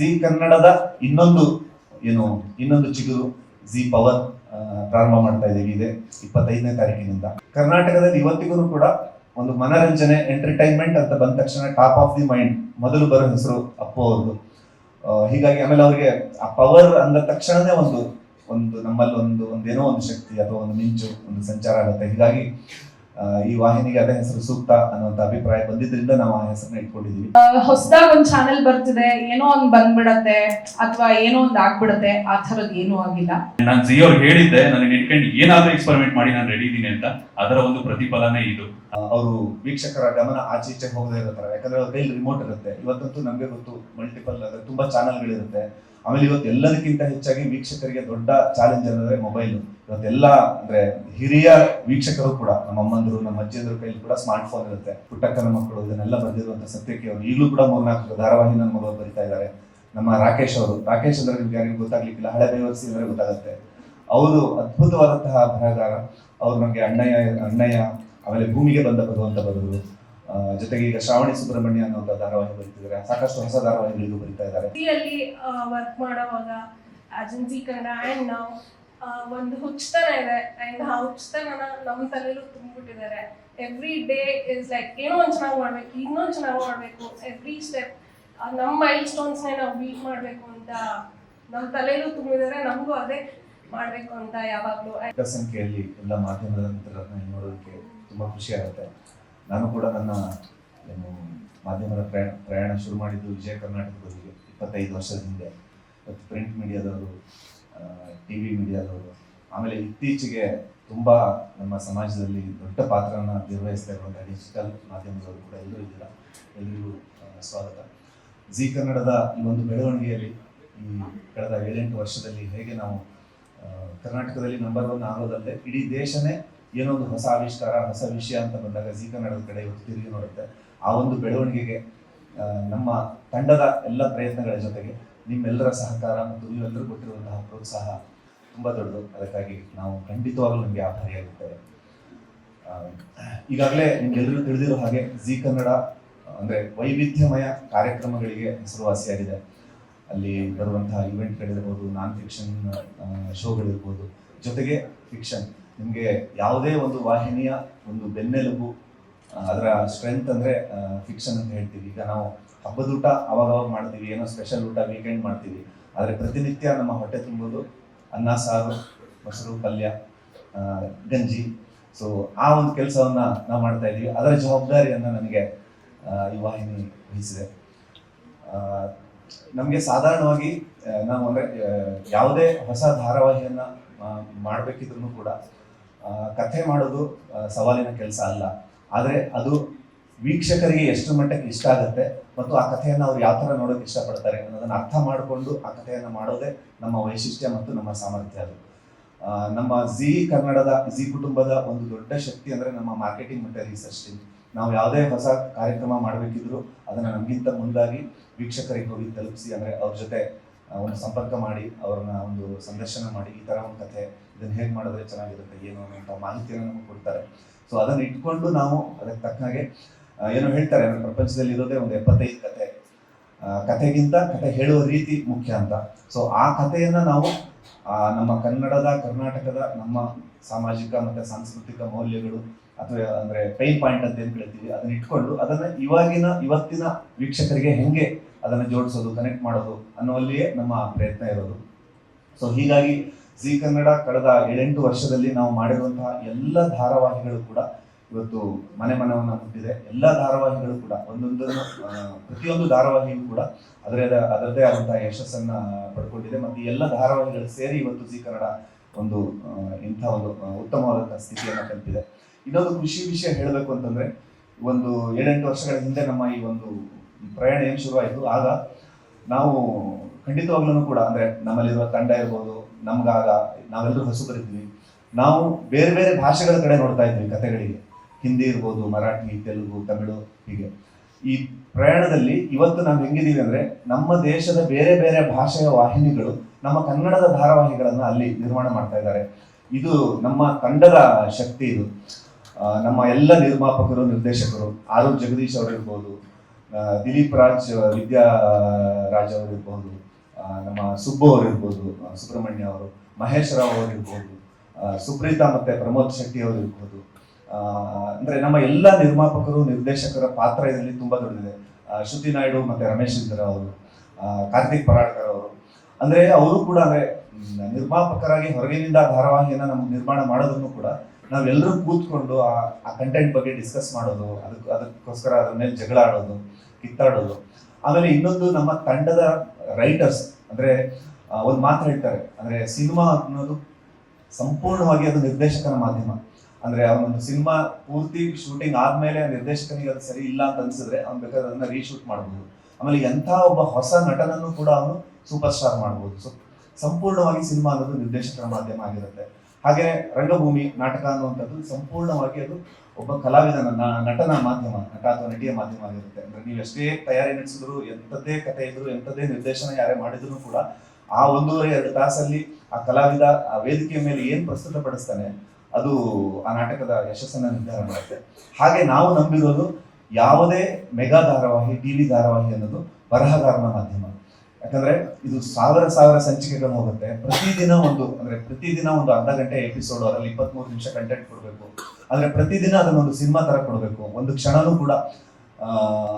G ಕನ್ನಡದ ಇನ್ನೊಂದು, ಏನು, ಇನ್ನೊಂದು ಚಿಗುರು ಜಿ ಪವರ್ ಪ್ರಾರಂಭ ಮಾಡ್ತಾ ಇದ್ದೀವಿ ಇದೆ ಇಪ್ಪತ್ತೈದನೇ ತಾರೀಕಿನಿಂದ. ಕರ್ನಾಟಕದಲ್ಲಿ ಇವತ್ತಿಗೂ ಕೂಡ ಒಂದು ಮನರಂಜನೆ ಎಂಟರ್ಟೈನ್ಮೆಂಟ್ ಅಂತ ಬಂದ ತಕ್ಷಣ ಟಾಪ್ ಆಫ್ ದಿ ಮೈಂಡ್ ಮೊದಲು ಬರೋ ಹೆಸರು ಅಪ್ಪು ಅವ್ರದ್ದು. ಹೀಗಾಗಿ ಆಮೇಲೆ ಅವ್ರಿಗೆ ಆ ಪವರ್ ಅಂದ ತಕ್ಷಣನೇ ಒಂದು ಒಂದು ನಮ್ಮಲ್ಲಿ ಒಂದು ಒಂದೇನೋ ಒಂದು ಶಕ್ತಿ ಅಥವಾ ಒಂದು ಮಿಂಚು, ಒಂದು ಸಂಚಾರ ಆಗುತ್ತೆ. ಹೀಗಾಗಿ ಈ ವಾಹಿನಿಗೆ ಅದೇ ಹೆಸರು ಸೂಕ್ತ ಅನ್ನುವಂತ ಅಭಿಪ್ರಾಯ ಬಂದಿದ್ರಿಂದ ನಾವು ಆ ಹೆಸರನ್ನ ಇಟ್ಕೊಂಡಿದೀವಿ. ಹೊಸದಾಗ ಒಂದ್ ಚಾನೆಲ್ ಬರ್ತಿದೆ ಏನೋ ಒಂದ್ ಬಂದ್ಬಿಡತ್ತೆ ಅಥವಾ ಏನೋ ಒಂದ್ ಆಗ್ಬಿಡತ್ತೆ ಆ ಥರದ್ ಏನೂ ಆಗಿಲ್ಲ. ನಾನು ಜಿಯೋ ಹೇಳಿದ್ದೆ ನನಗೆ ಇಟ್ಕೊಂಡು ಏನಾದ್ರೂ ಎಕ್ಸ್ಪರಿಮೆಂಟ್ ಮಾಡಿ ನಾನು ರೆಡಿ ಇದೀನಿ ಅಂತ. ಅದರ ಒಂದು ಪ್ರತಿಫಲನೇ ಇದು. ಅವರು ವೀಕ್ಷಕರ ಗಮನ ಆಚೆ ಈಚೆ ಹೋಗದೇ ಇರೋ ತರ ಯಾಕಂದ್ರೆ ಅವ್ರ ಕೈಲಿ ರಿಮೋಟ್ ಇರುತ್ತೆ. ಇವತ್ತಂತೂ ನಮಗೆ ಗೊತ್ತು ಮಲ್ಟಿಪಲ್ ಅಂದ್ರೆ ತುಂಬಾ ಚಾನೆಲ್ಗಳಿರುತ್ತೆ ಆಮೇಲೆ ಇವತ್ತು ಎಲ್ಲದಕ್ಕಿಂತ ಹೆಚ್ಚಾಗಿ ವೀಕ್ಷಕರಿಗೆ ದೊಡ್ಡ ಚಾಲೆಂಜ್ ಅಂದ್ರೆ ಮೊಬೈಲ್ ಇವತ್ತೆಲ್ಲ ಅಂದ್ರೆ ಹಿರಿಯ ವೀಕ್ಷಕರು ಕೂಡ ನಮ್ಮ ಅಮ್ಮಂದರು ನಮ್ಮ ಅಜ್ಜಿಯಂದ್ರ ಕೈಲಿ ಕೂಡ ಸ್ಮಾರ್ಟ್ ಫೋನ್ ಇರುತ್ತೆ. ಪುಟ್ಟಕ್ಕನ ಮಕ್ಕಳು ಇದನ್ನೆಲ್ಲ ಬಂದಿರುವಂತ ಸತ್ಯಕ್ಕೆ ಅವರು ಈಗಲೂ ಕೂಡ ಮೂರ್ನಾಲ್ಕು ಧಾರಾವಾಹಿ ನನ್ನ ಮಗಳು ಬರಿತಾ ಇದ್ದಾರೆ. ನಮ್ಮ ರಾಕೇಶ್ ಅವರು ರಾಕೇಶ್ ಅಂದ್ರೆ ನಿಮ್ಗೆ ಯಾರಿಗೂ ಗೊತ್ತಾಗ್ಲಿಕ್ಕಿಲ್ಲ ಹಳೆ ಬೇವರ್ಸಿ ಅಂದ್ರೆ ಗೊತ್ತಾಗುತ್ತೆ. ಅವರು ಅದ್ಭುತವಾದಂತಹ ಬರಹಗಾರ ಅವ್ರು ನಮಗೆ ಅಣ್ಣಯ್ಯ ಅಣ್ಣಯ್ಯ ಆಮೇಲೆ ಭೂಮಿಗೆ ಬಂದ ಬರುವಂಥ ಆ, ಜೊತೆಗೆ ಈಗ ಶ್ರಾವಣಿ ಸುಬ್ರಹ್ಮಣ್ಯ ಅನ್ನೋ ಧಾರಾವಾಹಿ ಬರೀತಿದ್ದಾರೆ. ಸಾಕಷ್ಟು ಹೊಸ ಧಾರಾವಾಹಿಗಳಿಗೂ ಬರೀತಾ ಇದ್ದಾರೆ. ವರ್ಕ್ ಮಾಡೋವಾಗ ಏಜೆನ್ಸಿ ಕನ್ನಡ ಆ್ಯಂಡ್ ನಾವು ಒಂದು ಹುಚ್ಚತನ ಇದೆ. ಆ್ಯಂಡ್ ಆ ಹುಚ್ಚತನ ನಮ್ಮ ತಲೆಯಲ್ಲೂ ತುಂಬಿಬಿಟ್ಟಿದ್ದಾರೆ. ಎವ್ರಿ ಡೇ ಇಸ್ ಲೈಕ್ ಏನೋ ಒಂದು ಚೆನ್ನಾಗಿ ಮಾಡಬೇಕು ಇನ್ನೊಂದು ಚೆನ್ನಾಗಿ ಮಾಡಬೇಕು. ಎವ್ರಿ ಸ್ಟೆಪ್ ನಮ್ಮ ಮೈಲ್ ಸ್ಟೋನ್ಸ್ನೇ ನಾವು ಬೀಟ್ ಮಾಡಬೇಕು ಅಂತ ನಮ್ಮ ತಲೆಯಲ್ಲೂ ತುಂಬಿದ್ದಾರೆ. ನಮಗೂ ಅದೇ ಮಾಡಬೇಕು ಅಂತ ಯಾವಾಗಲೂ. ಸಂಖ್ಯೆಯಲ್ಲಿ ಎಲ್ಲ ಮಾಧ್ಯಮದ ನೋಡೋದಕ್ಕೆ ತುಂಬ ಖುಷಿ ಆಗುತ್ತೆ. ನಾನು ಕೂಡ ನನ್ನ, ಏನು, ಮಾಧ್ಯಮದ ಪ್ರಯಾಣ ಪ್ರಯಾಣ ಶುರು ಮಾಡಿದ್ದು ವಿಜಯ ಕರ್ನಾಟಕದಲ್ಲಿ ಇಪ್ಪತ್ತೈದು ವರ್ಷದ ಹಿಂದೆ. ಮತ್ತು ಪ್ರಿಂಟ್ ಮೀಡಿಯಾದವರು ಟಿ ವಿ ಮೀಡಿಯಾದವರು ಆಮೇಲೆ ಇತ್ತೀಚೆಗೆ ತುಂಬ ನಮ್ಮ ಸಮಾಜದಲ್ಲಿ ದೊಡ್ಡ ಪಾತ್ರನ ನಿರ್ವಹಿಸ್ತಾ ಇರುವಂಥ ಡಿಜಿಟಲ್ ಮಾಧ್ಯಮದವರು ಕೂಡ ಎಲ್ಲರೂ ಇದ್ದೀರಾ? ಎಲ್ಲರಿಗೂ ಸ್ವಾಗತ. ಜಿ ಕನ್ನಡದ ಈ ಒಂದು ಬೆಳವಣಿಗೆಯಲ್ಲಿ ಈ ಕಳೆದ ಏಳೆಂಟು ವರ್ಷದಲ್ಲಿ ಹೇಗೆ ನಾವು ಕರ್ನಾಟಕದಲ್ಲಿ ನಂಬರ್ ಒನ್ ಆಗೋದಲ್ಲದೆ ಇಡೀ ದೇಶನೇ ಏನೋ ಒಂದು ಹೊಸ ಆವಿಷ್ಕಾರ, ಹೊಸ ವಿಷಯ ಅಂತ ಬಂದಾಗ ಜಿ ಕನ್ನಡದ ಕಡೆ ಇವತ್ತು ತಿರುಗಿ ನೋಡುತ್ತೆ. ಆ ಒಂದು ಬೆಳವಣಿಗೆಗೆ ನಮ್ಮ ತಂಡದ ಎಲ್ಲ ಪ್ರಯತ್ನಗಳ ಜೊತೆಗೆ ನಿಮ್ಮೆಲ್ಲರ ಸಹಕಾರ ಮತ್ತು ನೀವೆಲ್ಲರೂ ಕೊಟ್ಟಿರುವಂತಹ ಪ್ರೋತ್ಸಾಹ ತುಂಬಾ ದೊಡ್ಡದು. ಅದಕ್ಕಾಗಿ ನಾವು ಖಂಡಿತವಾಗಲೂ ನಿಮಗೆ ಆಭಾರಿಯಾಗುತ್ತೇವೆ ಈಗಾಗಲೇ ನಿಮ್ಗೆಲ್ಲರೂ ತಿಳಿದಿರೋ ಹಾಗೆ ಜಿ ಕನ್ನಡ, ಅಂದ್ರೆ ವೈವಿಧ್ಯಮಯ ಕಾರ್ಯಕ್ರಮಗಳಿಗೆ ಹೆಸರುವಾಸಿಯಾಗಿದೆ. ಅಲ್ಲಿ ಬರುವಂತಹ ಇವೆಂಟ್ಗಳಿರ್ಬೋದು ನಾನ್ ಫಿಕ್ಷನ್ ಶೋಗಳಿರ್ಬೋದು ಜೊತೆಗೆ ಫಿಕ್ಷನ್ ನಿಮಗೆ ಯಾವುದೇ ಒಂದು ವಾಹಿನಿಯ ಒಂದು ಬೆನ್ನೆಲುಬು ಅದರ ಸ್ಟ್ರೆಂತ್ ಅಂದರೆ ಫಿಕ್ಷನ್ ಅಂತ ಹೇಳ್ತೀವಿ. ಈಗ ನಾವು ಹಬ್ಬದ ಊಟ ಅವಾಗ ಅವಾಗ ಮಾಡ್ತೀವಿ, ಏನೋ ಸ್ಪೆಷಲ್ ಊಟ ವೀಕೆಂಡ್ ಮಾಡ್ತೀವಿ. ಆದರೆ ಪ್ರತಿನಿತ್ಯ ನಮ್ಮ ಹೊಟ್ಟೆ ತುಂಬೋದು. ಅನ್ನ, ಸಾರು, ಮೊಸರು, ಪಲ್ಯ ಗಂಜಿ. ಸೊ ಆ ಒಂದು ಕೆಲಸವನ್ನ ನಾವು ಮಾಡ್ತಾ ಇದ್ದೀವಿ. ಅದರ ಜವಾಬ್ದಾರಿಯನ್ನು ನನಗೆ ಈ ವಾಹಿನಿ ವಹಿಸಿದೆ. ನಮಗೆ ಸಾಧಾರಣವಾಗಿ ನಾವು ಅಂದರೆ ಯಾವುದೇ ಹೊಸ ಧಾರಾವಾಹಿಯನ್ನು ಮಾಡಬೇಕಿದ್ರು ಕೂಡ ಕಥೆ ಮಾಡೋದು ಸವಾಲಿನ ಕೆಲಸ ಅಲ್ಲ. ಆದರೆ ಅದು ವೀಕ್ಷಕರಿಗೆ ಎಷ್ಟು ಮಟ್ಟಕ್ಕೆ ಇಷ್ಟ ಆಗುತ್ತೆ ಮತ್ತು ಆ ಕಥೆಯನ್ನು ಅವ್ರು ಯಾವ ಥರ ನೋಡೋಕೆ ಇಷ್ಟಪಡ್ತಾರೆ ಅನ್ನೋದನ್ನ ಅರ್ಥ ಮಾಡಿಕೊಂಡು ಆ ಕಥೆಯನ್ನು ಮಾಡೋದೇ ನಮ್ಮ ವೈಶಿಷ್ಟ್ಯ ಮತ್ತು ನಮ್ಮ ಸಾಮರ್ಥ್ಯ ಅದು. ನಮ್ಮ ಜಿ ಕನ್ನಡದ, ಜಿ ಕುಟುಂಬದ ಒಂದು ದೊಡ್ಡ ಶಕ್ತಿ ಅಂದ್ರೆ ನಮ್ಮ ಮಾರ್ಕೆಟಿಂಗ್ ಮತ್ತು ರಿಸರ್ಚ್ ನಾವು ಯಾವುದೇ ಹೊಸ ಕಾರ್ಯಕ್ರಮ ಮಾಡಬೇಕಿದ್ರು ಅದನ್ನ ನಮಗಿಂತ ಮುಂದಾಗಿ ವೀಕ್ಷಕರಿಗೆ ಹೋಗಿ ತಲುಪಿಸಿ ಅಂದ್ರೆ ಅವ್ರ ಜೊತೆ ಒಂದು ಸಂಪರ್ಕ ಮಾಡಿ, ಅವ್ರನ್ನ ಒಂದು ಸಂದರ್ಶನ ಮಾಡಿ, ಈ ತರ ಒಂದು ಕಥೆ ಇದನ್ನ ಹೇಗೆ ಮಾಡಿದ್ರೆ ಚೆನ್ನಾಗಿರುತ್ತೆ, ಏನು ಅನ್ನೋ ಮಾಹಿತಿಯನ್ನು ನಮಗೆ ಕೊಡ್ತಾರೆ. ಸೊ ಅದನ್ನ ಇಟ್ಕೊಂಡು ನಾವು ಅದಕ್ಕೆ ತಕ್ಕನಾಗೆ ಹಾಗೆ ಏನೋ ಹೇಳ್ತಾರೆ, ಅಂದ್ರೆ ಪ್ರಪಂಚದಲ್ಲಿ ಇರೋದೇ ಒಂದು ಎಪ್ಪತ್ತೈದು ಕತೆ. ಕಥೆಗಿಂತ ಕತೆ ಹೇಳುವ ರೀತಿ ಮುಖ್ಯ ಅಂತ. ಸೊ ಆ ಕಥೆಯನ್ನ ನಾವು ನಮ್ಮ ಕನ್ನಡದ, ಕರ್ನಾಟಕದ, ನಮ್ಮ ಸಾಮಾಜಿಕ ಮತ್ತೆ ಸಾಂಸ್ಕೃತಿಕ ಮೌಲ್ಯಗಳು, ಅಥವಾ ಅಂದ್ರೆ ಪೈನ್ ಪಾಯಿಂಟ್ ಅಂತ ಏನ್ ಹೇಳ್ತೀವಿ ಅದನ್ನ ಇಟ್ಕೊಂಡು ಅದನ್ನ ಇವಾಗಿನ, ಇವತ್ತಿನ ವೀಕ್ಷಕರಿಗೆ ಹೆಂಗೆ ಅದನ್ನ ಜೋಡಿಸೋದು ಕನೆಕ್ಟ್ ಮಾಡೋದು ಅನ್ನುವಲ್ಲಿಯೇ ನಮ್ಮ ಪ್ರಯತ್ನ ಇರೋದು. ಸೊ ಹೀಗಾಗಿ ಜಿ ಕನ್ನಡ ಕಳೆದ ಏಳೆಂಟು ವರ್ಷದಲ್ಲಿ ನಾವು ಮಾಡಿರುವಂತಹ ಎಲ್ಲ ಧಾರಾವಾಹಿಗಳು ಕೂಡ ಇವತ್ತು ಮನೆ ಮನವನ್ನು ಮುಟ್ಟಿದೆ ಎಲ್ಲ ಧಾರಾವಾಹಿಗಳು ಕೂಡ ಒಂದೊಂದನ್ನು ಆ, ಪ್ರತಿಯೊಂದು ಧಾರಾವಾಹಿಯೂ ಕೂಡ ಅದರ ಅದರದೇ ಆದಂತಹ ಯಶಸ್ಸನ್ನ ಪಡ್ಕೊಂಡಿದೆ. ಮತ್ತು ಎಲ್ಲ ಧಾರಾವಾಹಿಗಳು ಸೇರಿ ಇವತ್ತು ಜಿ ಕನ್ನಡ ಒಂದು ಇಂಥ ಒಂದು ಉತ್ತಮವಾದಂತಹ ಸ್ಥಿತಿಯನ್ನು ತಲುಪಿದೆ. ಇನ್ನೊಂದು ಖುಷಿ ವಿಷಯ ಹೇಳಬೇಕು ಅಂತಂದ್ರೆ ಒಂದು ಏಳೆಂಟು ವರ್ಷಗಳ ಹಿಂದೆ ನಮ್ಮ ಈ ಒಂದು ಪ್ರಯಾಣ ಏನು ಶುರುವಾಯಿತು ಆಗ ನಾವು ಖಂಡಿತವಾಗ್ಲೂ ಕೂಡ ಅಂದ್ರೆ ನಮ್ಮಲ್ಲಿರುವ ತಂಡ ಇರ್ಬೋದು ನಮ್ಗಾಗ ನಾವೆಲ್ಲರೂ ಹಸು ಬರಿತೀವಿ ನಾವು ಬೇರೆ ಬೇರೆ ಭಾಷೆಗಳ ಕಡೆ ನೋಡ್ತಾ ಇದ್ವಿ ಕಥೆಗಳಿಗೆ ಹಿಂದಿ ಇರ್ಬೋದು ಮರಾಠಿ ತೆಲುಗು ತಮಿಳು ಹೀಗೆ. ಈ ಪ್ರಯಾಣದಲ್ಲಿ ಇವತ್ತು ನಾವು ಹೆಂಗಿದ್ದೀವಿ ಅಂದ್ರೆ ನಮ್ಮ ದೇಶದ ಬೇರೆ ಬೇರೆ ಭಾಷೆಯ ವಾಹಿನಿಗಳು ನಮ್ಮ ಕನ್ನಡದ ಧಾರಾವಾಹಿಗಳನ್ನು ಅಲ್ಲಿ ನಿರ್ಮಾಣ ಮಾಡ್ತಾ ಇದ್ದಾರೆ. ಇದು ನಮ್ಮ ತಂಡದ ಶಕ್ತಿ ಇದು. ನಮ್ಮ ಎಲ್ಲ ನಿರ್ಮಾಪಕರು ನಿರ್ದೇಶಕರು ಆರು ಜಗದೀಶ್ ಅವರಿರ್ಬೋದು ದಿಲೀಪ್ ರಾಜ್ ವಿದ್ಯಾ ರಾಜ್ ಅವರು ಇರ್ಬೋದು ಆ, ನಮ್ಮ ಸುಬ್ಬು ಅವರು ಇರ್ಬೋದು ಸುಬ್ರಹ್ಮಣ್ಯ ಅವರು, ಮಹೇಶ್ ರಾವ್ ಅವರು ಇರ್ಬೋದು ಸುಪ್ರೀತಾ ಮತ್ತೆ ಪ್ರಮೋದ್ ಶೆಟ್ಟಿ ಅವರು ಇರ್ಬೋದು. ಅಂದ್ರೆ ನಮ್ಮ ಎಲ್ಲ ನಿರ್ಮಾಪಕರು, ನಿರ್ದೇಶಕರ ಪಾತ್ರ ಇದರಲ್ಲಿ ತುಂಬಾ ದೊಡ್ಡದಿದೆ. ಶ್ರುತಿ ನಾಯ್ಡು ಮತ್ತೆ ರಮೇಶ್ ಇಂದ್ರ ಅವರು ಕಾರ್ತಿಕ್ ಪರಾಡ್ಕರ್ ಅವರು. ಅಂದ್ರೆ ಅವರು ಕೂಡ ಅಂದ್ರೆ ನಿರ್ಮಾಪಕರಾಗಿ ಹೊರಗಿನಿಂದ ಧಾರಾವಾಹಿಯನ್ನ ನಮ್ಗೆ ನಿರ್ಮಾಣ ಮಾಡೋದನ್ನು ಕೂಡ ನಾವೆಲ್ಲರೂ ಕೂತ್ಕೊಂಡು ಆ ಆ ಕಂಟೆಂಟ್ ಬಗ್ಗೆ ಡಿಸ್ಕಸ್ ಮಾಡೋದು ಅದಕ್ಕೆ ಅದಕ್ಕೋಸ್ಕರ ಅದ್ರ ಮೇಲೆ ಜಗಳ ಆಡೋದು, ಕಿತ್ತಾಡೋದು. ಆಮೇಲೆ ಇನ್ನೊಂದು ನಮ್ಮ ತಂಡದ ರೈಟರ್ಸ್ ಅಂದ್ರೆ ಒಂದು ಮಾತ್ರ ಮಾತು ಹೇಳ್ತಾರೆ. ಅಂದ್ರೆ ಸಿನಿಮಾ ಅನ್ನೋದು ಸಂಪೂರ್ಣವಾಗಿ ಅದು ನಿರ್ದೇಶಕನ ಮಾಧ್ಯಮ. ಅಂದ್ರೆ ಅವನೊಂದು ಸಿನಿಮಾ ಪೂರ್ತಿ ಶೂಟಿಂಗ್ ಆದಮೇಲೆ ನಿರ್ದೇಶಕನಿಗೆ ಅದು ಸರಿ ಇಲ್ಲ ಅಂತ ಅನ್ಸಿದ್ರೆ ಅವ್ನು ಬೇಕಾದ್ರೆ ಅದನ್ನ ರೀಶೂಟ್ ಮಾಡ್ಬೋದು. ಆಮೇಲೆ ಎಂಥ ಒಬ್ಬ ಹೊಸ ನಟನನ್ನು ಕೂಡ ಅವನು ಸೂಪರ್ ಸ್ಟಾರ್ ಮಾಡ್ಬೋದು. ಸೊ ಸಂಪೂರ್ಣವಾಗಿ ಸಿನಿಮಾ ಅನ್ನೋದು ನಿರ್ದೇಶಕರ ಮಾಧ್ಯಮ ಆಗಿರುತ್ತೆ. ಹಾಗೆ ರಂಗಭೂಮಿ ನಾಟಕ ಅನ್ನುವಂಥದ್ದು ಸಂಪೂರ್ಣವಾಗಿ ಅದು ಒಬ್ಬ ಕಲಾವಿದನ ನಟನ ಮಾಧ್ಯಮ, ನಟ ಅಥವಾ ನಟಿಯ ಮಾಧ್ಯಮ ಆಗಿರುತ್ತೆ. ಅಂದ್ರೆ ನೀವು ಎಷ್ಟೇ ತಯಾರಿ ನಡೆಸಿದ್ರು, ಎಂಥದ್ದೇ ಕಥೆ ಇದ್ರು, ಎಂಥದ್ದೇ ನಿರ್ದೇಶನ ಯಾರೇ ಮಾಡಿದ್ರು ಕೂಡ ಆ ಒಂದೂವರೆ, ಎರಡು ತಾಸಲ್ಲಿ ಆ ಕಲಾವಿದ ಆ ವೇದಿಕೆಯ ಮೇಲೆ ಏನ್ ಪ್ರಸ್ತುತಪಡಿಸ್ತಾನೆ ಅದು ಆ ನಾಟಕದ ಯಶಸ್ಸನ್ನ ನಿರ್ಧಾರ ಮಾಡುತ್ತೆ. ಹಾಗೆ ನಾವು ನಂಬಿರೋದು ಯಾವುದೇ ಮೆಗಾ ಧಾರಾವಾಹಿ ಟಿವಿ ಧಾರಾವಾಹಿ ಅನ್ನೋದು ಬರಹಗಾರನ ಮಾಧ್ಯಮ. ಯಾಕಂದ್ರೆ ಇದು ಸಾವಿರ ಸಾವಿರ ಸಂಚಿಕೆಗಳು ಹೋಗುತ್ತೆ. ಪ್ರತಿದಿನ ಒಂದು, ಅಂದ್ರೆ ಪ್ರತಿದಿನ ಒಂದು ಅರ್ಧ ಗಂಟೆ ಎಪಿಸೋಡ್ ಅದರಲ್ಲಿ ಇಪ್ಪತ್ಮೂರು ನಿಮಿಷ ಕಂಟೆಂಟ್ ಕೊಡಬೇಕು. ಅಂದ್ರೆ ಪ್ರತಿದಿನ ಅದನ್ನೊಂದು ಸಿನಿಮಾ ತರ ಕೊಡಬೇಕು. ಒಂದು ಕ್ಷಣನೂ ಕೂಡ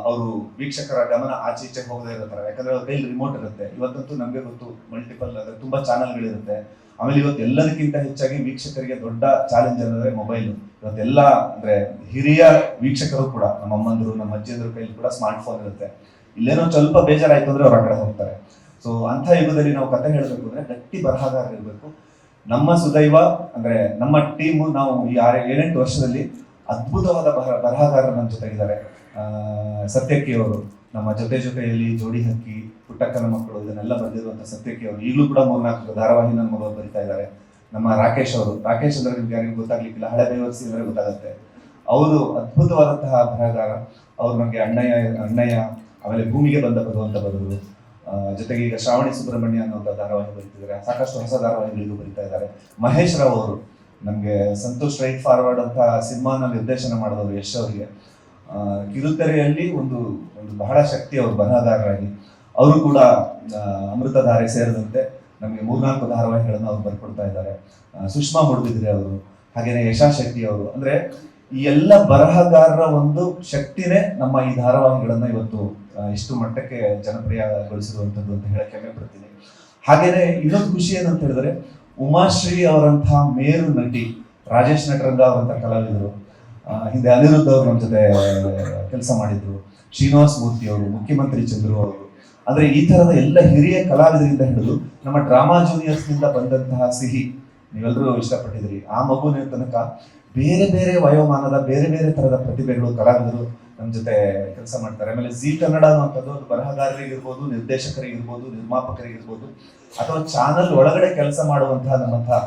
ಅವರು ವೀಕ್ಷಕರ ಗಮನ ಆಚೆ ಈಚೆ ಹೋಗದೇ ಇರೋ ತರ ಯಾಕಂದ್ರೆ ಅವ್ರ ಕೈಲಿ ರಿಮೋಟ್ ಇರುತ್ತೆ. ಇವತ್ತಂತೂ ನಮಗೆ ಗೊತ್ತು ಮಲ್ಟಿಪಲ್ ಅಂದ್ರೆ ತುಂಬಾ ಚಾನಲ್ಗಳಿರುತ್ತೆ. ಆಮೇಲೆ ಇವತ್ತು ಎಲ್ಲದಕ್ಕಿಂತ ಹೆಚ್ಚಾಗಿ ವೀಕ್ಷಕರಿಗೆ ದೊಡ್ಡ ಚಾಲೆಂಜ್ ಅಂದ್ರೆ ಮೊಬೈಲ್ ಇವತ್ತೆಲ್ಲ, ಅಂದ್ರೆ ಹಿರಿಯ ವೀಕ್ಷಕರು ಕೂಡ, ನಮ್ಮ ಅಮ್ಮಂದರು, ನಮ್ಮ ಅಜ್ಜಿಯಂದ್ರ ಕೈಲಿ ಕೂಡ ಸ್ಮಾರ್ಟ್ ಫೋನ್ ಇರುತ್ತೆ. ಇಲ್ಲೇನೋ ಸ್ವಲ್ಪ ಬೇಜಾರಾಯ್ತು ಅಂದ್ರೆ ಅವ್ರ ಕಡೆ ಹೋಗ್ತಾರೆ. ಸೊ ಅಂಥ ಯುಗದಲ್ಲಿ ನಾವು ಕತೆ ಹೇಳಬೇಕು ಅಂದ್ರೆ ಗಟ್ಟಿ ಬರಹಗಾರ ಇರಬೇಕು. ನಮ್ಮ ಸುದೈವ ಅಂದ್ರೆ ನಮ್ಮ ಟೀಮು ನಾವು ಈ ಆರು ಏಳೆಂಟು ವರ್ಷದಲ್ಲಿ ಅದ್ಭುತವಾದ ಬರಹ ಬರಹಗಾರರು ನಮ್ಮ ಜೊತೆಗಿದ್ದಾರೆ. ಸತ್ಯಕ್ಕೆ ಅವರು ನಮ್ಮ ಜೊತೆ ಜೊತೆಯಲ್ಲಿ ಜೋಡಿ ಹಕ್ಕಿ, ಪುಟ್ಟಕ್ಕನ ಮಕ್ಕಳು ಇದನ್ನೆಲ್ಲ ಬರೆದಿರುವಂಥ ಸತ್ಯಕ್ಕಿ ಅವರು. ಈಗಲೂ ಕೂಡ ಮೂರ್ನಾಲ್ಕು ಧಾರಾವಾಹಿ ನನ್ನ ಮಗಳು ಬರಿತಾ ಇದ್ದಾರೆ. ನಮ್ಮ ರಾಕೇಶ್ ಅವರು. ರಾಕೇಶ್ ಅಂದ್ರೆ ನಿಮ್ಗೆ ಯಾರಿಗೂ ಗೊತ್ತಾಗ್ಲಿಕ್ಕಿಲ್ಲ. ಹಳೆ ಬೇವರ್ಸಿ ಅಂದ್ರೆ ಗೊತ್ತಾಗುತ್ತೆ. ಅವರು ಅದ್ಭುತವಾದಂತಹ ಬರಹಗಾರ. ಅವ್ರು ನಮಗೆ ಅಣ್ಣಯ್ಯ ಅಣ್ಣಯ್ಯ ಆಮೇಲೆ ಭೂಮಿಗೆ ಬಂದ ಭಗವಂತ ಬರೆದರು ಆ, ಜೊತೆಗೆ ಈಗ ಶ್ರಾವಣಿ ಸುಬ್ರಹ್ಮಣ್ಯ ಅನ್ನುವಂಥ ಧಾರಾವಾಹಿ ಬರೀತಿದ್ದಾರೆ ಸಾಕಷ್ಟು ಹೊಸ ಧಾರಾವಾಹಿಗಳಿಗೂ ಬರೀತಾ ಇದ್ದಾರೆ ಮಹೇಶ್ ರಾವ್ ಅವರು ನಮಗೆ ಸಂತೋಷ್ ರೈಟ್ ಫಾರ್ವರ್ಡ್ ಅಂತ ಸಿನಿಮಾನ ನಿರ್ದೇಶನ ಮಾಡಿದವರು ಯಶ್ ಅವರಿಗೆ. ಕಿರುತೆರೆಯಲ್ಲಿ ಒಂದು ಒಂದು ಬಹಳ ಶಕ್ತಿ ಅವರು ಬರಹಗಾರರಾಗಿ. ಅವರು ಕೂಡ ಅಮೃತಧಾರೆ ಸೇರಿದಂತೆ ನಮಗೆ ಮೂರ್ನಾಲ್ಕು ಧಾರಾವಾಹಿಗಳನ್ನು ಅವ್ರು ಬರ್ಕೊಡ್ತಾ ಇದ್ದಾರೆ ಸುಷ್ಮಾ ಮುಡಿದಿದ್ರೆ ಅವರು ಹಾಗೆಯೇ ಯಶಾ ಶೆಟ್ಟಿ ಅವರು. ಅಂದ್ರೆ ಈ ಎಲ್ಲ ಬರಹಗಾರರ ಒಂದು ಶಕ್ತಿನೇ ನಮ್ಮ ಈ ಧಾರಾವಾಹಿಗಳನ್ನ ಇವತ್ತು ಇಷ್ಟು ಮಟ್ಟಕ್ಕೆ ಜನಪ್ರಿಯಗೊಳಿಸಿರುವಂಥದ್ದು ಅಂತ ಹೇಳಕ್ಕೆ ಹೆಮ್ಮೆ ಪಡ್ತೀನಿ ಹಾಗೇನೆ ಇನ್ನೊಂದು ಖುಷಿ ಏನಂತ ಹೇಳಿದ್ರೆ, ಉಮಾಶ್ರೀ ಅವರಂತಹ ಮೇರು ನಟಿ ರಾಜೇಶ್ ನಟರಂಗ ಅವರಂತ ಕಲಾವಿದರು ಹಿಂದೆ ಅನಿರುದ್ಧ ಅವರು ನಮ್ಮ ಜೊತೆ ಕೆಲಸ ಮಾಡಿದ್ರು, ಶ್ರೀನಿವಾಸ ಮೂರ್ತಿ ಅವರು, ಮುಖ್ಯಮಂತ್ರಿ ಚಂದ್ರು ಅವರು. ಅಂದ್ರೆ ಈ ತರದ ಎಲ್ಲ ಹಿರಿಯ ಕಲಾವಿದರಿಂದ ಹಿಡಿದು ನಮ್ಮ ಡ್ರಾಮಾ ಜೂನಿಯರ್ಸ್ನಿಂದ ಬಂದಂತಹ ಸಿಹಿ ನೀವೆಲ್ಲರೂ ಇಷ್ಟಪಟ್ಟಿದ್ರಿ ಆ ಮಗುವಿನ ತನಕ ಬೇರೆ ಬೇರೆ ವಯೋಮಾನದ, ಬೇರೆ ಬೇರೆ ತರದ ಪ್ರತಿಭೆಗಳು ಕಲಾವಿದರು ನಮ್ಮ ಜೊತೆ ಕೆಲಸ ಮಾಡ್ತಾರೆ. ಆಮೇಲೆ ಜಿ ಕನ್ನಡ ಅನ್ನುವಂಥದ್ದು ಅದು ಬರಹಗಾರರಿಗಿರ್ಬೋದು, ನಿರ್ದೇಶಕರಿಗಿರ್ಬೋದು, ನಿರ್ಮಾಪಕರಿಗಿರ್ಬೋದು, ಅಥವಾ ಚಾನಲ್ ಒಳಗಡೆ ಕೆಲಸ ಮಾಡುವಂತಹ ನಮ್ಮಂತಹ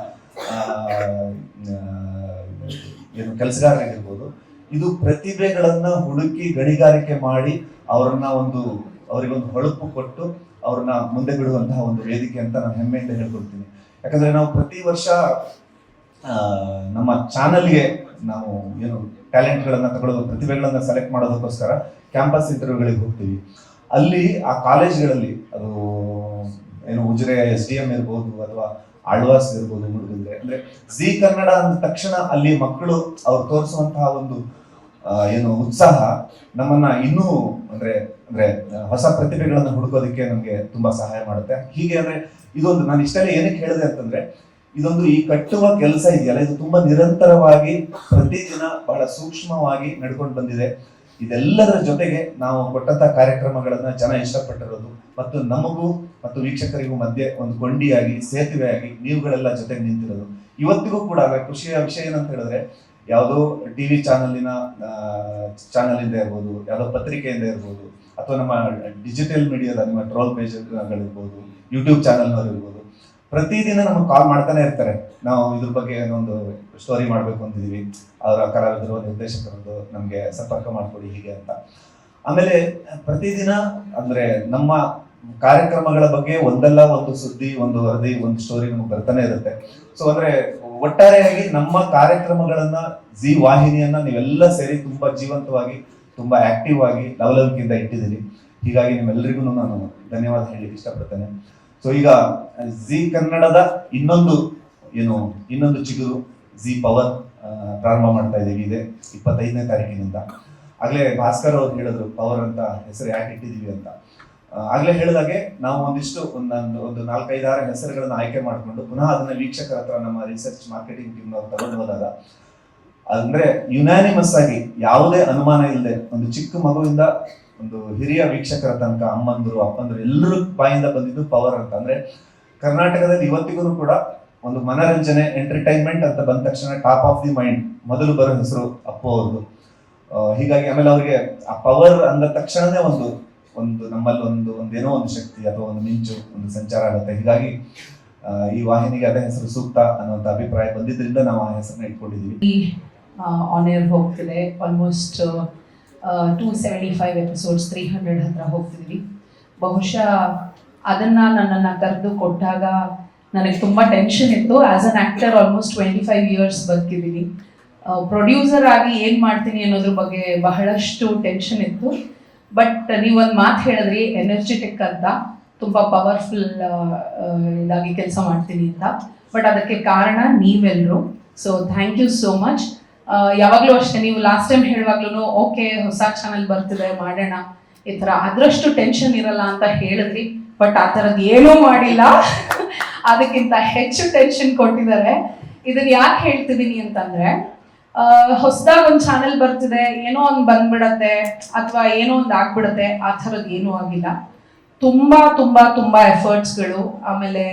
ಏನು ಕೆಲಸಗಾರರಿಗಿರ್ಬೋದು, ಇದು ಪ್ರತಿಭೆಗಳನ್ನ ಹುಡುಕಿ ಗಣಿಗಾರಿಕೆ ಮಾಡಿ ಅವರನ್ನ ಒಂದು, ಅವರಿಗೊಂದು ಹೊಳಪು ಕೊಟ್ಟು ಅವ್ರನ್ನ ಮುಂದೆ ಬಿಡುವಂತಹ ಒಂದು ವೇದಿಕೆ ಅಂತ ನಾನು ಹೆಮ್ಮೆಯಿಂದ ಹೇಳ್ಕೊಳ್ತೀನಿ. ಯಾಕಂದ್ರೆ ನಾವು ಪ್ರತಿ ವರ್ಷ ನಮ್ಮ ಚಾನಲ್ಗೆ ನಾವು ಏನು ಟ್ಯಾಲೆಂಟ್ಗಳನ್ನ ತಗೊಳ್ಳೋದು, ಪ್ರತಿಭೆಗಳನ್ನು ಸೆಲೆಕ್ಟ್ ಮಾಡೋದಕ್ಕೋಸ್ಕರ ಕ್ಯಾಂಪಸ್ ಇಂಟರ್ವ್ಯೂಗಳಿಗೆ ಹೋಗ್ತೀವಿ. ಅಲ್ಲಿ ಆ ಕಾಲೇಜ್ಗಳಲ್ಲಿ ಅದು ಏನು ಉಜಿರೆ ಎಸ್ ಡಿ ಎಂ ಇರ್ಬೋದು ಅಥವಾ ಆಳ್ವಾಸ್ ಇರ್ಬೋದು ಹುಡುಗಿದ್ರೆ ಅಂದ್ರೆ ಜಿ ಕನ್ನಡ ಅಂದ ತಕ್ಷಣ ಅಲ್ಲಿ ಮಕ್ಕಳು ಅವ್ರು ತೋರಿಸುವಂತಹ ಒಂದು ಏನು ಉತ್ಸಾಹ ನಮ್ಮನ್ನ ಇನ್ನೂ ಅಂದ್ರೆ ಅಂದ್ರೆ ಹೊಸ ಪ್ರತಿಭೆಗಳನ್ನು ಹುಡುಕೋದಕ್ಕೆ ನಮಗೆ ತುಂಬಾ ಸಹಾಯ ಮಾಡುತ್ತೆ. ಹೀಗೆ ಅಂದ್ರೆ ಇದೊಂದು, ನಾನು ಇಷ್ಟೆಲ್ಲ ಏನಕ್ಕೆ ಹೇಳಿದೆ ಅಂತಂದ್ರೆ ಇದೊಂದು ಈ ಕಟ್ಟುವ ಕೆಲಸ ಇದೆಯಲ್ಲ, ಇದು ತುಂಬಾ ನಿರಂತರವಾಗಿ ಪ್ರತಿದಿನ ಬಹಳ ಸೂಕ್ಷ್ಮವಾಗಿ ನಡ್ಕೊಂಡು ಬಂದಿದೆ. ಇದೆಲ್ಲದರ ಜೊತೆಗೆ ನಾವು ಕೊಟ್ಟಂತ ಕಾರ್ಯಕ್ರಮಗಳನ್ನ ಜನ ಇಷ್ಟಪಟ್ಟಿರೋದು ಮತ್ತು ನಮಗೂ ಮತ್ತು ವೀಕ್ಷಕರಿಗೂ ಮಧ್ಯೆ ಒಂದು ಕೊಂಡಿಯಾಗಿ ಸೇತುವೆಯಾಗಿ ನೀವುಗಳೆಲ್ಲ ಜೊತೆಗೆ ನಿಂತಿರೋದು. ಇವತ್ತಿಗೂ ಕೂಡ ಕೃಷಿಯ ವಿಷಯ ಏನಂತ ಹೇಳಿದ್ರೆ, ಯಾವುದೋ ಟಿವಿ ಚಾನಲಿನ ಚಾನಲ್ ಇಂದ ಇರ್ಬೋದು, ಯಾವುದೋ ಪತ್ರಿಕೆಯಿಂದ ಇರ್ಬೋದು, ಅಥವಾ ನಮ್ಮ ಡಿಜಿಟಲ್ ಮೀಡಿಯಾದ ನಿಮ್ಮ ಟ್ರೋಲ್ ಪೇಜ್ಗಳಿರ್ಬೋದು ಯೂಟ್ಯೂಬ್ ಚಾನಲ್ನವ್ರು ಇರ್ಬೋದು ಪ್ರತಿದಿನ ನಮಗೆ ಕಾಲ್ ಮಾಡ್ತಾನೆ ಇರ್ತಾರೆ. ನಾವು ಇದ್ರ ಬಗ್ಗೆ ಒಂದು ಸ್ಟೋರಿ ಮಾಡಬೇಕು ಅಂತಿದೀವಿ. ಅವರ ಕಲಾವಿದರು ನಿರ್ದೇಶಕರದ್ದು ನಮಗೆ ಸಂಪರ್ಕ ಮಾಡ್ಕೊಡಿ ಹೀಗೆ ಅಂತ. ಆಮೇಲೆ ಪ್ರತಿದಿನ ಅಂದ್ರೆ ನಮ್ಮ ಕಾರ್ಯಕ್ರಮಗಳ ಬಗ್ಗೆ ಒಂದಲ್ಲ ಒಂದು ಸುದ್ದಿ, ಒಂದು ವರದಿ, ಒಂದು ಸ್ಟೋರಿ ನಮಗೆ ಬರ್ತಾನೆ ಇರುತ್ತೆ. ಸೊ ಅಂದ್ರೆ ಒಟ್ಟಾರೆಯಾಗಿ ನಮ್ಮ ಕಾರ್ಯಕ್ರಮಗಳನ್ನ, ಜಿ ವಾಹಿನಿಯನ್ನ ನೀವೆಲ್ಲ ಸೇರಿ ತುಂಬಾ ಜೀವಂತವಾಗಿ, ತುಂಬ ಆಕ್ಟಿವ್ ಆಗಿ, ಲವಲವಿಕೆಯಿಂದ ಇಟ್ಟಿದ್ದೀರಿ. ಹೀಗಾಗಿ ನಿಮ್ಮೆಲ್ಲರಿಗೂ ನಾನು ಧನ್ಯವಾದ ಹೇಳಲಿಕ್ಕೆ ಇಷ್ಟಪಡ್ತೇನೆ. ಸೊ ಈಗ ಜಿ ಕನ್ನಡದ ಇನ್ನೊಂದು, ಏನು, ಇನ್ನೊಂದು ಚಿಗುರು ಜಿ ಪವರ್ ಪ್ರಾರಂಭ ಮಾಡ್ತಾ ಇದ್ದೀವಿ ಇದೆ ಇಪ್ಪತ್ತೈದನೇ ತಾರೀಕಿನಿಂದ. ಆಗಲೇ ಭಾಸ್ಕರ್ ಅವ್ರು ಹೇಳಿದ್ರು ಪವರ್ ಅಂತ, ಹೆಸರು ಯಾಕೆ ಇಟ್ಟಿದ್ದೀವಿ ಅಂತ. ಆಗಲೇ ಆಗ್ಲೇ ಹೇಳಿದಾಗೆ ನಾವು ಒಂದಿಷ್ಟು, ಒಂದೊಂದು, ಒಂದು ನಾಲ್ಕೈದಾರು ಹೆಸರುಗಳನ್ನ ಆಯ್ಕೆ ಮಾಡಿಕೊಂಡು ಪುನಃ ಅದನ್ನ ವೀಕ್ಷಕರ ಹತ್ರ ನಮ್ಮ ರಿಸರ್ಚ್ ಮಾರ್ಕೆಟಿಂಗ್ ಟೀಮ್ ಅವ್ರು ತಗೊಂಡು ಹೋದಾಗ, ಅಂದ್ರೆ ಯುನಾನಿಮಸ್ ಆಗಿ ಯಾವುದೇ ಅನುಮಾನ ಇಲ್ಲದೆ ಒಂದು ಚಿಕ್ಕ ಮಗುವಿಂದ ಒಂದು ಹಿರಿಯ ವೀಕ್ಷಕರ ತನಕ, ಅಮ್ಮಂದರು, ಅಪ್ಪಂದರು ಎಲ್ಲರೂ ಬಾಯಿಂದ ಬಂದಿದ್ದು ಪವರ್ ಅಂತ. ಅಂದ್ರೆ ಕರ್ನಾಟಕದಲ್ಲಿ ಇವತ್ತಿಗೂ ಕೂಡ ಒಂದು ಮನರಂಜನೆ ಎಂಟರ್ಟೈನ್ಮೆಂಟ್ ಅಂತ ಬಂದ ತಕ್ಷಣ ಟಾಪ್ ಆಫ್ ದಿ ಮೈಂಡ್ ಮೊದಲು ಬರೋ ಹೆಸರು ಅಪ್ಪು ಅವ್ರದ್ದು. ಹೀಗಾಗಿ ಆಮೇಲೆ ಅವ್ರಿಗೆ ಆ ಪವರ್ ಅಂದ ತಕ್ಷಣನೇ ಒಂದು ಒಂದು ನಮ್ಮಲ್ಲಿ ಒಂದು ಒಂದೇನೋ ಒಂದು ಶಕ್ತಿ ಅಥವಾ ಒಂದು ಮಿಂಚು, ಒಂದು ಸಂಚಾರ ಆಗುತ್ತೆ. ಹೀಗಾಗಿ ಈ ವಾಹಿನಿಗೆ ಅದೇ ಹೆಸರು ಸೂಕ್ತ ಅನ್ನುವಂಥ ಅಭಿಪ್ರಾಯ ಬಂದಿದ್ದರಿಂದ ನಾವು ಆ ಹೆಸರನ್ನ ಇಟ್ಕೊಂಡಿದ್ದೀವಿ. ಆನ್ ಏರ್ ಹೋಗ್ತಿದೆ. Almost two seventy five episodes three hundred ಹತ್ರ ಹೋಗ್ತಿದ್ವಿ. ಬಹುಶಃ ಅದನ್ನ ನನ್ನನ್ನು ಕರೆದು ಕೊಟ್ಟಾಗ ನನಗೆ ತುಂಬ ಟೆನ್ಷನ್ ಇತ್ತು. As an actor almost twenty five years ಬದುಕಿದ್ದೀನಿ producer ಆಗಿ ಏನು ಮಾಡ್ತೀನಿ ಅನ್ನೋದ್ರ ಬಗ್ಗೆ ಬಹಳಷ್ಟು ಟೆನ್ಷನ್ ಇತ್ತು. ಬಟ್ ನೀವೊಂದು ಮಾತು ಹೇಳಿದ್ರಿ ಎನರ್ಜೆಟಿಕ್ ಅಂತ. ತುಂಬ ಪವರ್ಫುಲ್ ಇದಾಗಿ ಕೆಲಸ ಮಾಡ್ತೀನಿ ಅಂತ. ಬಟ್ ಅದಕ್ಕೆ ಕಾರಣ ನೀವೆಲ್ಲರೂ so thank you so much ಯಾವಾಗಲೂ ಅಷ್ಟೇ, ನೀವು ಲಾಸ್ಟ್ ಟೈಮ್ ಹೇಳುವಾಗ್ಲೂ ಓಕೆ ಹೊಸ ಚಾನಲ್ ಬರ್ತಿದೆ, ಮಾಡೋಣ. ಈ ಥರ ಅದರಷ್ಟು ಟೆನ್ಷನ್ ಇರಲ್ಲ ಅಂತ ಹೇಳಿದ್ರಿ ಬಟ್ ಆ ಥರದ್ದು ಏನೂ ಮಾಡಿಲ್ಲ. ಅದಕ್ಕಿಂತ ಹೆಚ್ಚು ಟೆನ್ಷನ್ ಕೊಟ್ಟಿದ್ದಾರೆ. ಇದನ್ನ ಯಾಕೆ ಹೇಳ್ತಿದ್ದೀನಿ ಅಂತಂದ್ರೆ ಹೊಸದಾಗ ಒಂದು ಚಾನೆಲ್ ಬರ್ತಿದೆ, ಏನೋ ಒಂದು ಬಂದ್ಬಿಡತ್ತೆ, ಅಥವಾ ಏನೋ ಒಂದು ಆಗ್ಬಿಡತ್ತೆ, ಆ ಥರದ್ದು ಏನೂ ಆಗಿಲ್ಲ. ತುಂಬಾ ತುಂಬಾ ತುಂಬಾ ಎಫರ್ಟ್ಸ್ಗಳು ಆಮೇಲೆ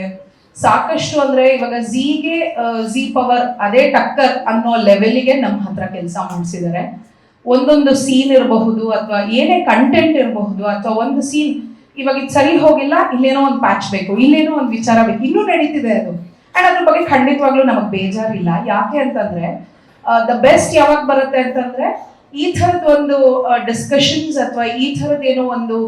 ಸಾಕಷ್ಟು ಅಂದ್ರೆ ಇವಾಗ ಝೀಗೆ ಝೀ ಪವರ್ ಅದೇ ಟಕ್ಕರ್ ಅನ್ನೋ ಲೆವೆಲ್ಗೆ ನಮ್ಮ ಹತ್ರ ಕೆಲಸ ಮಾಡಿಸಿದ್ದಾರೆ ಒಂದೊಂದು ಸೀನ್ ಇರಬಹುದು ಅಥವಾ ಏನೇ ಕಂಟೆಂಟ್ ಇರಬಹುದು ಅಥವಾ ಒಂದು ಸೀನ್ ಇವಾಗ ಇದು ಸರಿ ಹೋಗಿಲ್ಲ, ಇಲ್ಲೇನೋ ಒಂದು ಪ್ಯಾಚ್ ಬೇಕು, ಇಲ್ಲೇನೋ ಒಂದು ವಿಚಾರ ಬೇಕು, ಇನ್ನೂ ನಡೀತಿದೆ ಅದು. ಅಂಡ್ ಅದ್ರ ಬಗ್ಗೆ ಖಂಡಿತವಾಗ್ಲೂ ನಮಗೆ ಬೇಜಾರಿಲ್ಲ. ಯಾಕೆ ಅಂತಂದ್ರೆ ದ ಬೆಸ್ಟ್ ಯಾವಾಗ ಬರುತ್ತೆ ಅಂತಂದ್ರೆ, ಈ ಥರದ ಒಂದು ಡಿಸ್ಕಷನ್ಸ್ ಅಥವಾ ಈ ಥರದ ಏನೋ ಒಂದು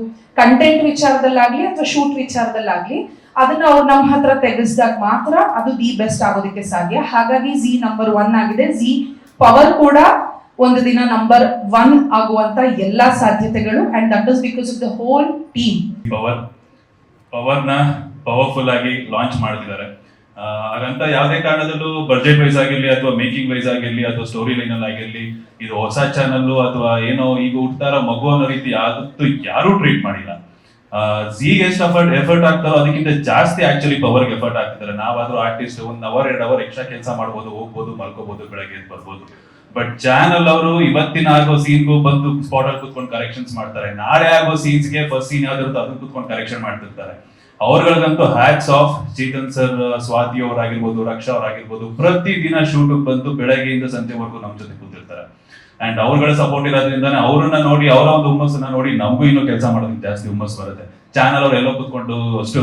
ಕಂಟೆಂಟ್ ವಿಚಾರದಲ್ಲಾಗ್ಲಿ ಅಥವಾ ಶೂಟ್ ವಿಚಾರದಲ್ಲಾಗ್ಲಿ ಅದನ್ನ ಅವ್ರು ನಮ್ಮ ಹತ್ರ ತೆಗೆಸಿದಾಗ ಮಾತ್ರ ಅದು ದಿ ಬೆಸ್ಟ್ ಆಗೋದಕ್ಕೆ ಸಾಧ್ಯ. ಹಾಗಾಗಿ ಜಿ ನಂಬರ್ ಒನ್ ಆಗಿದೆ. ಜಿ ಪವರ್ ಕೂಡ ಒಂದು ದಿನ ನಂಬರ್ ಒನ್ ಆಗುವಂತ ಎಲ್ಲಾ ಸಾಧ್ಯತೆಗಳು. And that is because of the whole team power ಪವರ್ನ powerful ಆಗಿ ಲಾಂಚ್ ಮಾಡ್ತಿದ್ದಾರೆ. ಹಾಗಂತ ಯಾವುದೇ ಕಾರಣದಲ್ಲೂ ಬಜೆಟ್ ವೈಸ್ ಆಗಿರ್ಲಿ ಅಥವಾ ಮೇಕಿಂಗ್ ವೈಸ್ ಆಗಿರ್ಲಿ ಅಥವಾ ಸ್ಟೋರಿ ಲೈನ್ ಅಲ್ಲಿ ಆಗಿರ್ಲಿ, ಇದು ಹೊಸ ಚಾನಲ್ ಅಥವಾ ಏನೋ ಈಗ ಹುಡ್ತಾರ ಮಗು ಅನ್ನೋ ರೀತಿ ಯಾವತ್ತೂ ಯಾರೂ ಟ್ರೀಟ್ ಮಾಡಿಲ್ಲ. ಝೀಗೆ ಎಷ್ಟು ಎಫರ್ಟ್ ಎಫರ್ಟ್ ಆಗ್ತಾರೋ ಅದಕ್ಕಿಂತ ಜಾಸ್ತಿ ಆಕ್ಚುಲಿ ಪವರ್ಗೆ ಎಫರ್ಟ್ ಆಗ್ತಿದ್ದಾರೆ. ನಾವಾದ್ರೂ ಆರ್ಟಿಸ್ಟ್ ಒಂದ್ ಅವರ್ ಎರಡ್ ಅವರ್ ಎಕ್ಸ್ಟ್ರಾ ಕೆಲಸ ಮಾಡ್ಬೋದು, ಹೋಗ್ಬೋದು ಮಲ್ಕೋಬಹುದು ಬೆಳಗ್ಗೆ ಬರ್ಬೋದು. ಬಟ್ ಚಾನಲ್ ಅವರು ಇವತ್ತಿನ ಆಗೋ ಸೀನ್ಗೂ ಬಂದು ಸ್ಪಾಟ್ ಅಲ್ಲಿ ಕುತ್ಕೊಂಡು ಕರೆಕ್ಷನ್ಸ್ ಮಾಡ್ತಾರೆ. ನಾಳೆ ಆಗೋ ಸೀನ್ಸ್ಗೆ ಫಸ್ಟ್ ಸೀನ್ ಯಾವ್ದಿರುತ್ತೆ ಅದನ್ನ ಕುತ್ಕೊಂಡು ಕರೆಕ್ಷನ್ ಮಾಡ್ತಿರ್ತಾರೆ. ಅವ್ರಗಳಿಗಂತೂ hats off Chetan sir Swati ಅವರಾಗಿರ್ಬೋದು, Raksha ಅವರಾಗಿರ್ಬೋದು. ಪ್ರತಿ ದಿನ ಶೂಟ್ ಬಂದು ಬೆಳಗ್ಗೆಯಿಂದ ಸಂಜೆವರೆಗೂ ನಮ್ಮ ಜೊತೆ ಅಂಡ್ ಅವ್ರಗಳ ಸಪೋರ್ಟ್ ಇರೋದ್ರಿಂದಾನೆ ಅವ್ರನ್ನ ನೋಡಿ, ಅವರ ಒಂದು ಹುಮ್ಮಸ್ಸನ್ನ ನೋಡಿ ನಮಗೂ ಇನ್ನೂ ಕೆಲಸ ಮಾಡೋದಕ್ಕೆ ಜಾಸ್ತಿ ಹುಮ್ಮಸ್ ಬರುತ್ತೆ. ಚಾನಲ್ ಅವ್ರು ಎಲ್ಲೋ ಕೂತ್ಕೊಂಡು ಅಷ್ಟು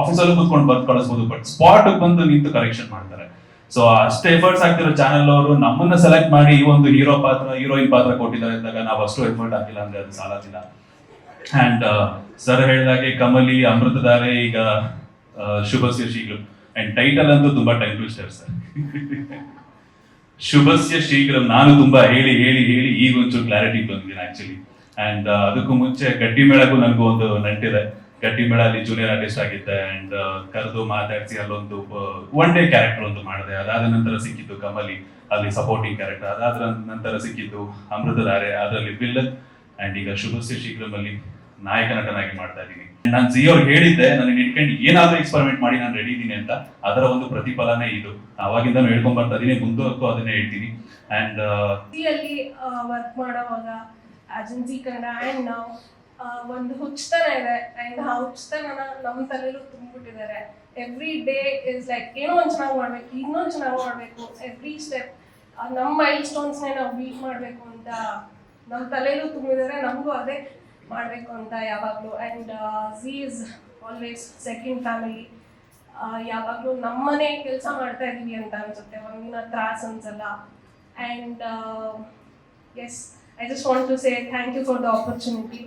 ಆಫೀಸಲ್ಲೂ ಕೂತ್ಕೊಂಡು ಬಂದು ಕಳಿಸ್ಬೋದು ಬಟ್ ಸ್ಪಾಟ್ ಬಂದು ನಿಂತು ಕರೆಕ್ಷನ್ ಮಾಡ್ತಾರೆ. ಸೊ ಅಷ್ಟು ಎಫರ್ಟ್ಸ್ ಆಗ್ತಿರೋ ಚಾನಲ್ ಅವರು ನಮ್ಮನ್ನ ಸೆಲೆಕ್ಟ್ ಮಾಡಿ ಈ ಒಂದು ಹೀರೋ ಪಾತ್ರ ಹೀರೋಯಿನ್ ಪಾತ್ರ ಕೊಟ್ಟಿದ್ದಾರೆ ಅಂದಾಗ ನಾವು ಅಷ್ಟು ಎಫರ್ಟ್ ಹಾಕಿಲ್ಲ ಅಂದ್ರೆ ಅದು ಸಾಲದಿಲ್ಲ. ಅಂಡ್ ಸರ್ ಹೇಳಿದಾಗೆ ಕಮಲಿ ಅಮೃತಧಾರೆ ಈಗ ಶುಭ ಶೀರ್ಷಿಗಳು ಅಂಡ್ ಟೈಟಲ್ ಅಂತೂ ತುಂಬಾ ಟೈಮ್ ಟು ಸರ್. ಶುಭಸ್ಯ ಶೀಘ್ರಂ. ನಾನು ತುಂಬಾ ಹೇಳಿ ಹೇಳಿ ಹೇಳಿ ಈಗ ಒಂಚೂರು ಕ್ಲಾರಿಟಿ ಬಂದಿದ್ದೀನಿ ಆಕ್ಚುಲಿ ಅಂಡ್ ಅದಕ್ಕೂ ಮುಂಚೆ ಗಟ್ಟಿ ಮೇಳಕ್ಕೂ ನನಗೂ ಒಂದು ನಂಟಿದೆ. ಗಟ್ಟಿ ಮೇಳ ಅಲ್ಲಿ ಜೂನಿಯರ್ ಆರ್ಟಿಸ್ಟ್ ಆಗಿದ್ದೆ ಅಂಡ್ ಕರೆದು ಮಾತಾಡಿಸಿ ಅಲ್ಲೊಂದು ಒನ್ ಡೇ ಕ್ಯಾರೆಕ್ಟರ್ ಒಂದು ಮಾಡಿದೆ. ಅದಾದ ನಂತರ ಸಿಕ್ಕಿದ್ದು ಕಮಲಿ, ಅಲ್ಲಿ ಸಪೋರ್ಟಿಂಗ್ ಕ್ಯಾರೆಕ್ಟರ್ ಅದಾದ ನಂತರ ಸಿಕ್ಕಿದ್ದು ಅಮೃತಧಾರೆ, ಅದರಲ್ಲಿ ವಿಲ್ಲನ್ ಅಂಡ್ ಈಗ ಶುಭಸ್ಯ ಶೀಘ್ರಮಲ್ಲಿ ನಾಯಕ ನಟನಾಗಿ ಮಾಡ್ತಾ ಇದ್ದೀನಿ. ನಾನು ಜಿ ಅವ್ರಿಗೆ ಹೇಳಿದ್ದೆ, ನನಗೆ ಇಟ್ಕೊಂಡು ಏನಾದ್ರೂ ಎಕ್ಸ್ಪರಿಮೆಂಟ್ ಮಾಡಿ ನಾನು ರೆಡಿ ಇದ್ದೀನಿ ಅಂತ. ಅದರ ಒಂದು ಪ್ರತಿಫಲನೇ ಇದು. ಅವಾಗಿಂದ ಹೇಳ್ಕೊಂಡ್ ಬರ್ತಾ ಇದೀನಿ ಮುಂದುವರೆಗೂ ಅದನ್ನೇ ಹೇಳ್ತೀನಿ. ಅಂಡ್ ವರ್ಕ್ ಮಾಡೋವಾಗ ಏಜೆನ್ಸಿ ಆ್ಯಂಡ್ ನಾವು ಒಂದು ಹುಚ್ಚತನ ಇದೆ. ಆ್ಯಂಡ್ ಆ ಹುಚ್ಚತನ ನಮ್ಮ ತಲೆಯಲ್ಲೂ ತುಂಬಿಬಿಟ್ಟಿದ್ದಾರೆ. ಎವ್ರಿ ಡೇ ಇಸ್ ಲೈಕ್ ಏನೋ ಒಂದು ಚೆನ್ನಾಗಿ ಮಾಡಬೇಕು, ಇನ್ನೊಂದು ಚೆನ್ನಾಗಿ ಮಾಡಬೇಕು. ಎವ್ರಿ ಸ್ಟೆಪ್ ನಮ್ಮ ಮೈಲ್ ಸ್ಟೋನ್ಸ್ನೇ ನಾವು ಬೀಟ್ ಮಾಡಬೇಕು ಅಂತ ನಮ್ಮ ತಲೆಯಲ್ಲೂ ತುಂಬಿದ್ದಾರೆ. ನಮಗೂ ಅದೇ ಮಾಡಬೇಕು ಅಂತ ಯಾವಾಗಲೂ and Zee is always second family ಯಾವಾಗಲೂ ನಮ್ಮನೆ ಕೆಲಸ ಮಾಡ್ತಾ ಇದೀವಿ ಅಂತ ಅನ್ಸುತ್ತೆ ಒಂದಿನ ತ್ರಾಸ್ ಅನ್ಸಲ್ಲ. And yes I just want to say thank you for the opportunity